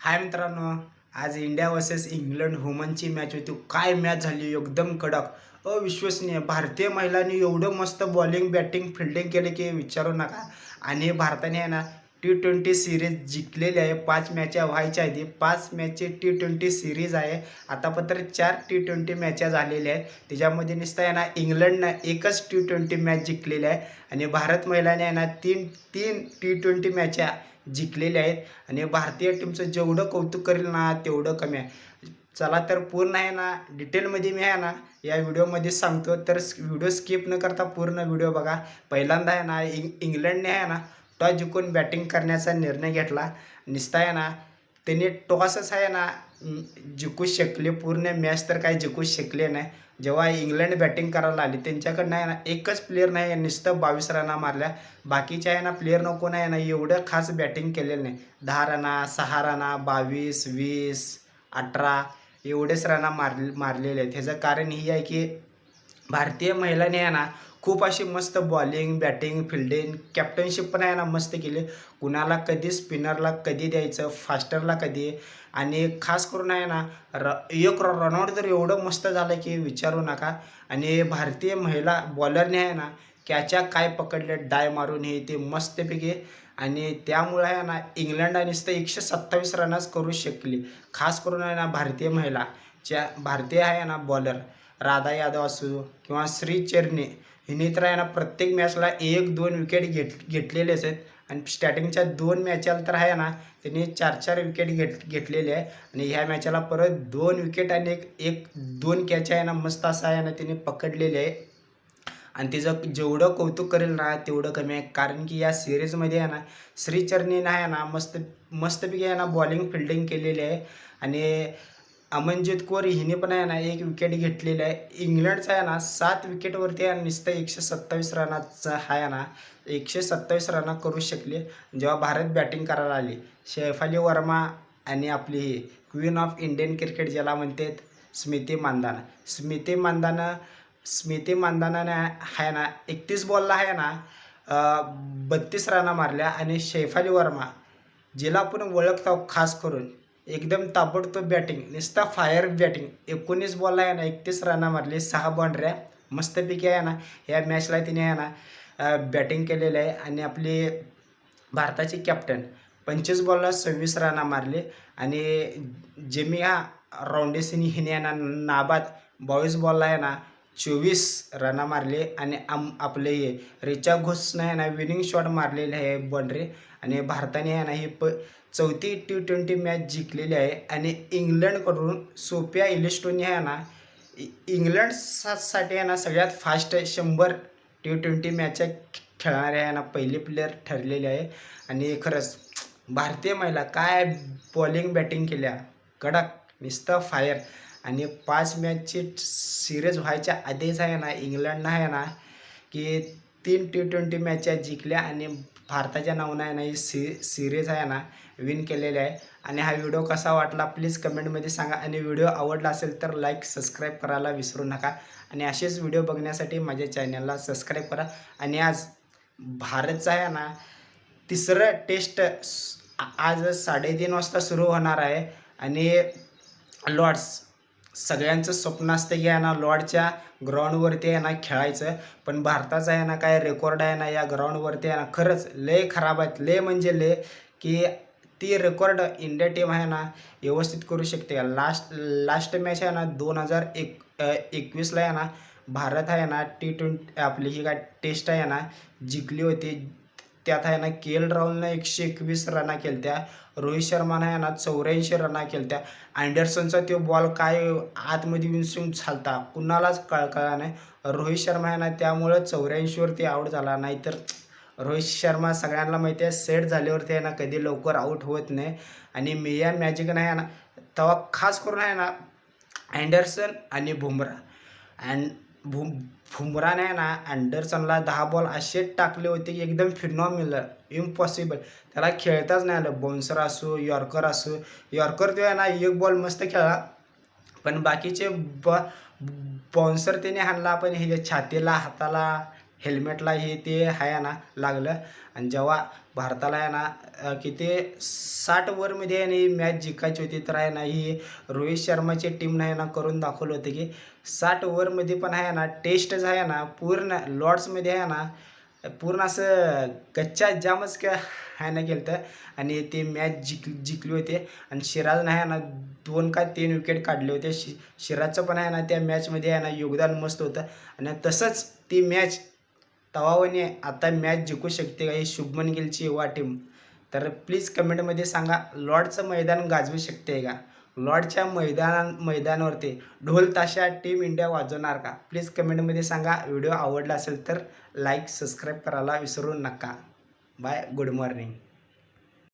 हाय मित्रांनो आज India versus England वुमनची मॅच होती. काय मॅच झाली? एकदम कडक अविश्वसनीय. भारतीय महिलांनी एवढं मस्त बॉलिंग बॅटिंग फिल्डिंग केले की विचारू नका. आणि भारताने आहे ना टी ट्वेंटी सिरीज जिंकलेली आहे. पाच मॅच्या व्हायच्या आधी पाच मॅचची टी ट्वेंटी सिरीज आहे. आतापर्यंत चार टी ट्वेंटी मॅच्या झालेल्या आहेत. त्याच्यामध्ये नुसतं आहे ना इंग्लंडनं एकच टी ट्वेंटी मॅच जिंकलेली आहे. आणि भारत महिलाने आहे ना तीन तीन टी ट्वेंटी मॅच्या जिंकलेल्या आहेत. आणि भारतीय टीमचं जेवढं कौतुक करेल ना तेवढं कमी आहे. चला तर पूर्ण आहे ना डिटेलमध्ये मी आहे ना या व्हिडिओमध्ये सांगतो. तर व्हिडिओ स्किप न करता पूर्ण व्हिडिओ बघा. पहिल्यांदा आहे ना इंग इंग्लंडने आहे ना टॉस जिंकून बॅटिंग करण्याचा निर्णय घेतला. निसता आहे ना त्यांनी टॉसच आहे ना जिंकू शकले. पूर्ण मॅच तर काही जिंकू शकले नाही. जेव्हा इंग्लंड बॅटिंग करायला आली त्यांच्याकडनं आहे ना एकच प्लेअर नाही नुसतं बावीस रना मारल्या. बाकीच्या आहे ना प्लेअर नको नाही ना एवढं खास बॅटिंग केलेलं नाही. दहा रना सहा रना बावीस वीस अठरा एवढेच रना मार मारलेले आहेत. ह्याचं कारण ही आहे की भारतीय महिलांनी आहे ना खूप अशी मस्त बॉलिंग बॅटिंग फिल्डिंग कॅप्टनशिप पण आहे ना मस्त केली. कुणाला कधी स्पिनरला कधी द्यायचं फास्टरला कधी? आणि खास करून आहे ना र एक रनआउट तर एवढं मस्त झालं की विचारू नका. आणि भारतीय महिला बॉलरने आहे ना कॅच्या काय पकडले डाय मारून हे ते मस्तपैकी. आणि त्यामुळे आहे ना इंग्लंड नुसतं एकशे सत्तावीस रनच करू शकली. खास करून आहे ना भारतीय महिला ज्या भारतीय आहे ना बॉलर राधा यादव असो किंवा श्री चेरणे हिने तर ना प्रत्येक मॅचला एक दोन विकेट घेत घेतलेलेच आहेत. आणि स्टार्टिंगच्या दोन मॅचाला तर आहे ना त्यांनी चार चार विकेट घेत घेतलेले आहे. आणि ह्या मॅचाला परत दोन विकेट आणि एक एक दोन कॅच आहे ना मस्त असा आहे ना त्यांनी पकडलेले आहे. आणि तिचं जेवढं कौतुक करेल ना तेवढं कमी आहे. कारण की या सिरीजमध्ये आहे ना श्रीचरणीनं आहे ना मस्त मस्तपैकी आहे ना बॉलिंग फिल्डिंग केलेली आहे. आणि अमनजित कौर हिने पण आहे ना एक विकेट घेतलेली आहे. इंग्लंडचा आहे ना सात विकेटवरती आहे नुसतं एकशे सत्तावीस रनाचा आहे ना एकशे सत्तावीस रना करू शकले. जेव्हा भारत बॅटिंग करायला आली शेफाली वर्मा आणि आपली ही क्वीन ऑफ इंडियन क्रिकेट ज्याला म्हणतात स्मिती मानदाना स्मिती मानदाना स्मिती मानदानाने आहे ना एकतीस बॉलला आहे ना बत्तीस रना मारल्या. आणि शेफाली वर्मा जिला आपण ओळखतो खास करून एकदम ताबडतोब बॅटिंग नुसता फायर बॅटिंग एकोणीस बॉलला आहे ना एकतीस रना मारली सहा बॉन्ड्र्या मस्तपैकी आहे ना या मॅचला तिने आहे ना बॅटिंग केलेलं आहे. आणि आपली भारताची कॅप्टन पंचवीस बॉलला सव्वीस रना मारले. आणि जेमिया रॉन्डेसिनी हिने आहे ना नाबाद बावीस बॉलला आहे ना चोवीस रना मारले. आणि आम आपले हे रिचा घोषनं आहे ना विनिंग शॉट मारलेले आहे बॉन्ड्री आणि भारताने आहे ना ही प चौथी टी ट्वेंटी मॅच जिंकलेली आहे आणि इंग्लंडकडून सोप्या इलिस्टोनी आहे ना इंग्लंड सा साठी आहे ना सगळ्यात फास्ट शंभर टी ट्वेंटी मॅच खेळणारे आहे ना पहिले प्लेअर ठरलेले आहे. आणि खरंच भारतीय महिला काय बॉलिंग बॅटिंग केल्या? कडक नुसतं फायर आणि पाच मॅचची सिरीज व्हायच्या आधीच आहे ना इंग्लंडनं आहे ना की तीन टी ट्वेंटी मॅच्या जिंकल्या आणि भारताच्या नावानं आहे ना ही सी सिरीज आहे ना विन केलेली आहे. आणि हा व्हिडिओ कसा वाटला प्लीज कमेंटमध्ये सांगा. आणि व्हिडिओ आवडला असेल तर लाईक सबस्क्राईब करायला विसरू नका. आणि असेच व्हिडिओ बघण्यासाठी माझ्या चॅनलला सबस्क्राईब करा. आणि आज भारतचा आहे ना तिसरं टेस्ट आज साडेतीन वाजता सुरू होणार आहे. आणि लॉर्ड्स सगळ्यांचं स्वप्न असतं की आहे ना लॉर्डच्या ग्राउंडवरती आहे ना खेळायचं. पण भारताचा आहे ना काय रेकॉर्ड आहे ना या ग्राउंडवरती आहे ना खरंच लय खराब आहेत. लय म्हणजे लय की ती रेकॉर्ड इंडिया टीम आहे ना व्यवस्थित करू शकते. लास्ट लास्ट मॅच आहे ना दोन हजार एक एकवीसला आहे ना भारत आहे ना टी ट्वेंटी आपली ही काय टेस्ट आहे ना जिंकली होती. त्यात आहे ना के एल राहुलनं एकशे एकवीस रना केलत्या रोहित शर्मानं आहे ना चौऱ्याऐंशी रना केलत्या. अँडरसनचा तो बॉल काय आतमध्ये विंसून झालता कुणालाच कळकळा नाही. रोहित शर्मा आहे ना त्यामुळं चौऱ्याऐंशीवरती आऊट झाला. नाहीतर रोहित शर्मा सगळ्यांना माहिती आहे सेट झाल्यावरती आहे ना कधी लवकर आऊट होत नाही. आणि मिया मॅजिक आहे ना तेव्हा खास करून आहे ना अँडरसन आणि बुमरा अँड भु भुमराने ना अँडरसनला दहा बॉल असे टाकले होते की एकदम फिनॉमिनल इम्पॉसिबल त्याला खेळताच नाही आलं. बाउन्सर असो यॉर्कर असो. यॉर्कर तो आहे ना एक बॉल मस्त खेळला. पण बाकीचे ब बाउन्सर त्याने हाणला. पण हे छातीला हाताला हेल्मेटला हे ते आहे ना लागलं. आणि जेव्हा भारताला आहे ना किती साठ ओव्हरमध्ये आहे ना ही मॅच जिंकायची होती तर आहे ना ही रोहित शर्माची टीमनं आहे ना करून दाखवलं होतं की साठ ओव्हरमध्ये पण आहे ना टेस्ट आहे ना पूर्ण लॉर्ड्समध्ये आहे ना पूर्ण असं कच्च्या जामच का आहे ना केलं तर आणि ते मॅच जिंक जिंकली होती आणि सिराजनं आहे ना दोन का तीन विकेट काढले होते शि सिराजचं पण आहे ना त्या मॅचमध्ये आहे ना योगदान मस्त होतं आणि तसंच ती मॅच तवावने आता मॅच जिंकू शकते का ही शुभमन गिलची युवा टीम तर प्लीज कमेंटमध्ये सांगा लॉर्डचं मैदान गाजवू शकते का? लॉर्डच्या मैदान मैदानावरती ढोल ताशा टीम इंडिया वाजवणार का? प्लीज कमेंटमध्ये सांगा व्हिडिओ आवडला असेल तर लाईक सबस्क्राईब करायला विसरू नका. Bye good morning